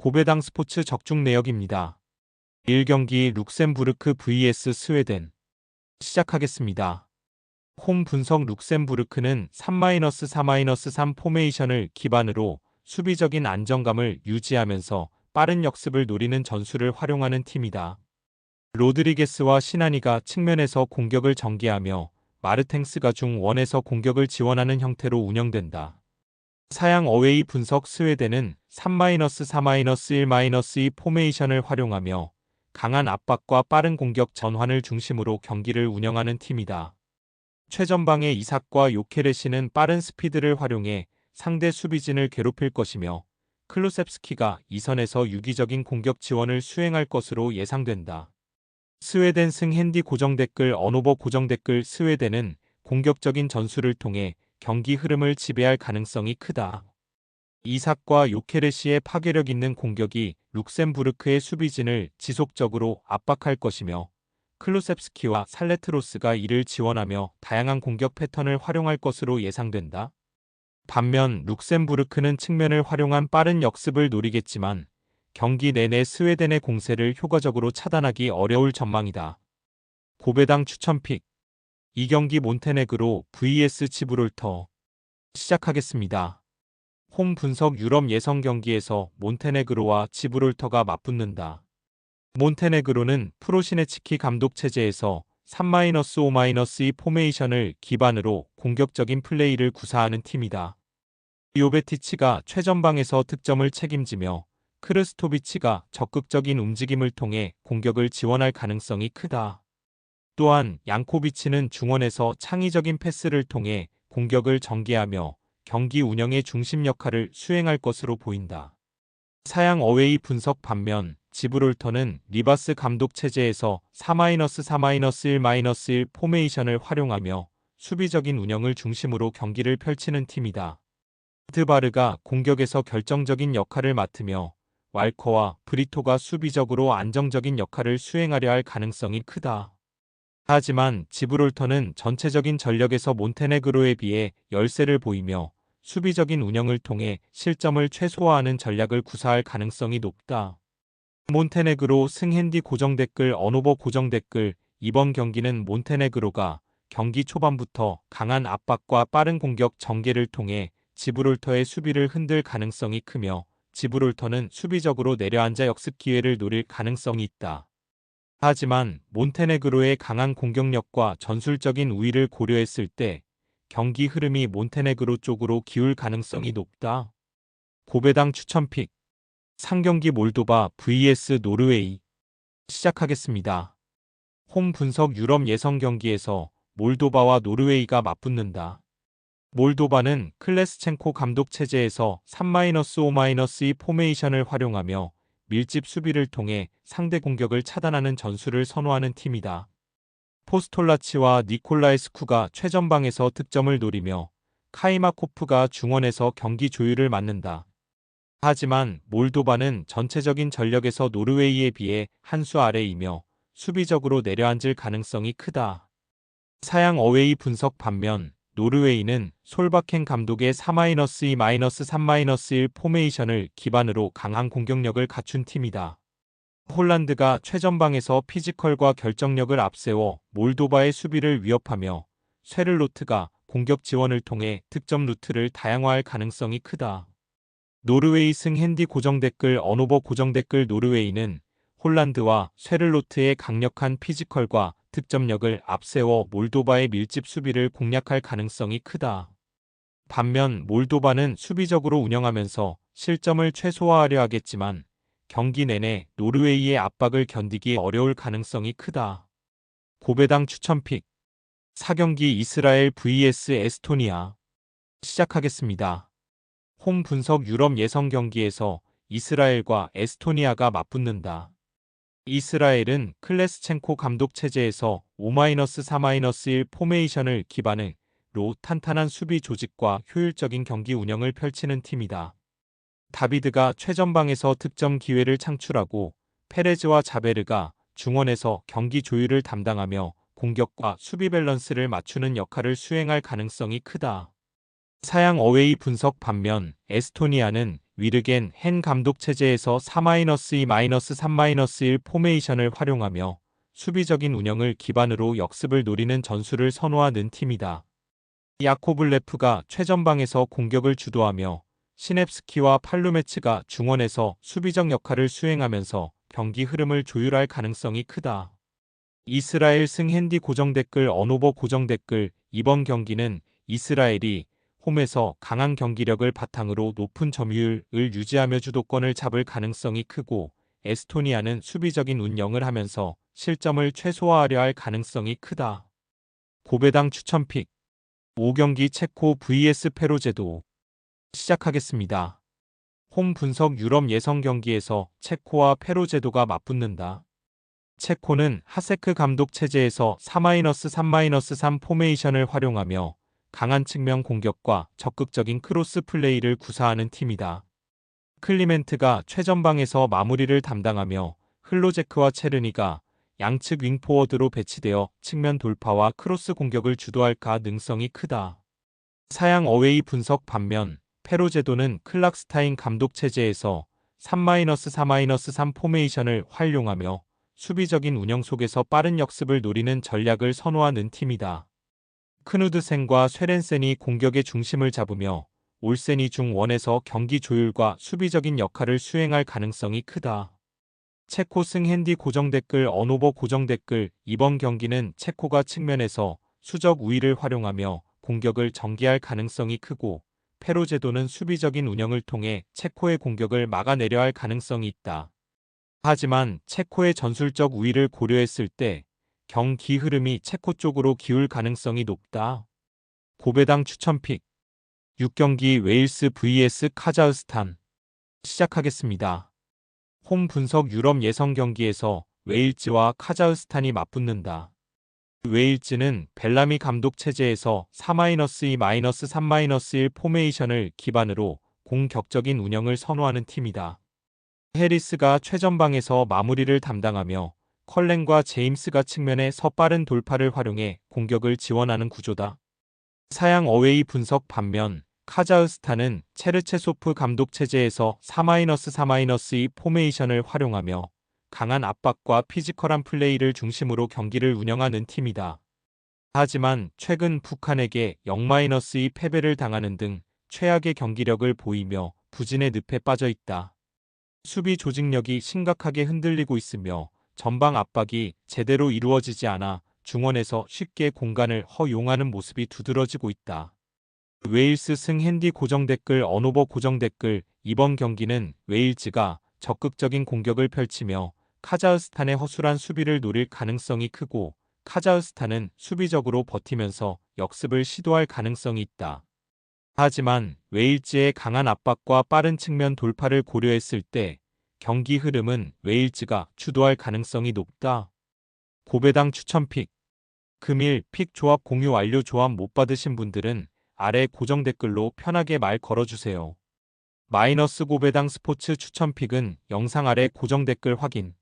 고배당 스포츠 적중 내역입니다. 1경기 룩셈부르크 vs 스웨덴 시작하겠습니다. 홈 분석 룩셈부르크는 3-4-3 포메이션을 기반으로 수비적인 안정감을 유지하면서 빠른 역습을 노리는 전술을 활용하는 팀이다. 로드리게스와 시나니가 측면에서 공격을 전개하며 마르탱스가 중원에서 공격을 지원하는 형태로 운영된다. 사양 어웨이 분석 스웨덴은 3-4-1-2 포메이션을 활용하며 강한 압박과 빠른 공격 전환을 중심으로 경기를 운영하는 팀이다. 최전방의 이삭과 요케레시는 빠른 스피드를 활용해 상대 수비진을 괴롭힐 것이며 클루셉스키가 이선에서 유기적인 공격 지원을 수행할 것으로 예상된다. 스웨덴 승 핸디 고정 댓글 언오버 고정 댓글 스웨덴은 공격적인 전술을 통해 경기 흐름을 지배할 가능성이 크다. 이삭과 요케레시의 파괴력 있는 공격이 룩셈부르크의 수비진을 지속적으로 압박할 것이며 클루셉스키와 살레트로스가 이를 지원하며 다양한 공격 패턴을 활용할 것으로 예상된다. 반면 룩셈부르크는 측면을 활용한 빠른 역습을 노리겠지만 경기 내내 스웨덴의 공세를 효과적으로 차단하기 어려울 전망이다. 고배당 추천픽 이 경기 몬테네그로 vs 지브롤터 시작하겠습니다. 홈 분석 유럽 예선 경기에서 몬테네그로와 지브롤터가 맞붙는다. 몬테네그로는 프로시네치키 감독 체제에서 3-5-2 포메이션을 기반으로 공격적인 플레이를 구사하는 팀이다. 요베티치가 최전방에서 득점을 책임지며 크르스토비치가 적극적인 움직임을 통해 공격을 지원할 가능성이 크다. 또한 양코비치는 중원에서 창의적인 패스를 통해 공격을 전개하며 경기 운영의 중심 역할을 수행할 것으로 보인다. 사양 어웨이 분석 반면 지브롤터는 리바스 감독 체제에서 4-4-1-1 포메이션을 활용하며 수비적인 운영을 중심으로 경기를 펼치는 팀이다. 드바르가 공격에서 결정적인 역할을 맡으며 왈커와 브리토가 수비적으로 안정적인 역할을 수행하려 할 가능성이 크다. 하지만 지브롤터는 전체적인 전력에서 몬테네그로에 비해 열세를 보이며 수비적인 운영을 통해 실점을 최소화하는 전략을 구사할 가능성이 높다. 몬테네그로 승핸디 고정 댓글 언오버 고정 댓글 이번 경기는 몬테네그로가 경기 초반부터 강한 압박과 빠른 공격 전개를 통해 지브롤터의 수비를 흔들 가능성이 크며 지브롤터는 수비적으로 내려앉아 역습 기회를 노릴 가능성이 있다. 하지만 몬테네그로의 강한 공격력과 전술적인 우위를 고려했을 때 경기 흐름이 몬테네그로 쪽으로 기울 가능성이 높다. 고배당 추천픽 상경기 몰도바 vs 노르웨이 시작하겠습니다. 홈 분석 유럽 예선 경기에서 몰도바와 노르웨이가 맞붙는다. 몰도바는 클레스첸코 감독 체제에서 3-5-2 포메이션을 활용하며 밀집 수비를 통해 상대 공격을 차단하는 전술을 선호하는 팀이다. 포스톨라치와 니콜라이스쿠가 최전방에서 득점을 노리며 카이마코프가 중원에서 경기 조율을 맡는다. 하지만 몰도바는 전체적인 전력에서 노르웨이에 비해 한 수 아래이며 수비적으로 내려앉을 가능성이 크다. 사양 어웨이 분석 반면 노르웨이는 솔바켄 감독의 4-2-3-1 포메이션을 기반으로 강한 공격력을 갖춘 팀이다. 홀란드가 최전방에서 피지컬과 결정력을 앞세워 몰도바의 수비를 위협하며 쇠를로트가 공격 지원을 통해 득점 루트를 다양화할 가능성이 크다. 노르웨이 승 핸디 고정 댓글 언오버 고정 댓글 노르웨이는 홀란드와 쇠를로트의 강력한 피지컬과 득점력을 앞세워 몰도바의 밀집 수비를 공략할 가능성이 크다. 반면 몰도바는 수비적으로 운영하면서 실점을 최소화하려 하겠지만 경기 내내 노르웨이의 압박을 견디기 어려울 가능성이 크다. 고배당 추천픽 4경기 이스라엘 vs 에스토니아 시작하겠습니다. 홈 분석 유럽 예선 경기에서 이스라엘과 에스토니아가 맞붙는다. 이스라엘은 클레스첸코 감독 체제에서 5-3-1 포메이션을 기반으로 탄탄한 수비 조직과 효율적인 경기 운영을 펼치는 팀이다. 다비드가 최전방에서 득점 기회를 창출하고 페레즈와 자베르가 중원에서 경기 조율을 담당하며 공격과 수비 밸런스를 맞추는 역할을 수행할 가능성이 크다. 사양 어웨이 분석 반면 에스토니아는 위르겐 헨 감독 체제에서 4-2-3-1 포메이션을 활용하며 수비적인 운영을 기반으로 역습을 노리는 전술을 선호하는 팀이다. 야코블레프가 최전방에서 공격을 주도하며 시냅스키와 팔루메츠가 중원에서 수비적 역할을 수행하면서 경기 흐름을 조율할 가능성이 크다. 이스라엘 승 핸디 고정 댓글 언오버 고정 댓글 이번 경기는 이스라엘이 홈에서 강한 경기력을 바탕으로 높은 점유율을 유지하며 주도권을 잡을 가능성이 크고 에스토니아는 수비적인 운영을 하면서 실점을 최소화하려 할 가능성이 크다. 고배당 추천픽 5경기 체코 vs 페로제도 시작하겠습니다. 홈 분석 유럽 예선 경기에서 체코와 페로제도가 맞붙는다. 체코는 하세크 감독 체제에서 4-3-3 포메이션을 활용하며 강한 측면 공격과 적극적인 크로스 플레이를 구사하는 팀이다. 클리멘트가 최전방에서 마무리를 담당하며 흘로제크와 체르니가 양측 윙포워드로 배치되어 측면 돌파와 크로스 공격을 주도할 가능성이 크다. 사양 어웨이 분석 반면 페로제도는 클락스타인 감독 체제에서 3-3-3 포메이션을 활용하며 수비적인 운영 속에서 빠른 역습을 노리는 전략을 선호하는 팀이다. 크누드센과 쇠렌센이 공격의 중심을 잡으며 올센이 중원에서 경기 조율과 수비적인 역할을 수행할 가능성이 크다. 체코 승 핸디 고정 댓글 언오버 고정 댓글 이번 경기는 체코가 측면에서 수적 우위를 활용하며 공격을 전개할 가능성이 크고 페로 제도는 수비적인 운영을 통해 체코의 공격을 막아내려 할 가능성이 있다. 하지만 체코의 전술적 우위를 고려했을 때 경기 흐름이 체코 쪽으로 기울 가능성이 높다. 고배당 추천픽 6경기 웨일스 vs 카자흐스탄 시작하겠습니다. 홈 분석 유럽 예선 경기에서 웨일즈와 카자흐스탄이 맞붙는다. 웨일즈는 벨라미 감독 체제에서 4-2-3-1 포메이션을 기반으로 공격적인 운영을 선호하는 팀이다. 해리스가 최전방에서 마무리를 담당하며 컬렌과 제임스가 측면에 빠른 돌파를 활용해 공격을 지원하는 구조다. 사양 어웨이 분석 반면 카자흐스탄은 체르체소프 감독 체제에서 4-3-2 포메이션을 활용하며 강한 압박과 피지컬한 플레이를 중심으로 경기를 운영하는 팀이다. 하지만 최근 북한에게 0-2 패배를 당하는 등 최악의 경기력을 보이며 부진의 늪에 빠져 있다. 수비 조직력이 심각하게 흔들리고 있으며 전방 압박이 제대로 이루어지지 않아 중원에서 쉽게 공간을 허용하는 모습이 두드러지고 있다. 웨일스 승 핸디 고정 댓글 언오버 고정 댓글 이번 경기는 웨일즈가 적극적인 공격을 펼치며 카자흐스탄의 허술한 수비를 노릴 가능성이 크고 카자흐스탄은 수비적으로 버티면서 역습을 시도할 가능성이 있다. 하지만 웨일즈의 강한 압박과 빠른 측면 돌파를 고려했을 때 경기 흐름은 웨일즈가 주도할 가능성이 높다. 고배당 추천픽 금일 픽 조합 공유 완료 조합 못 받으신 분들은 아래 고정 댓글로 편하게 말 걸어주세요. 마이너스 고배당 스포츠 추천픽은 영상 아래 고정 댓글 확인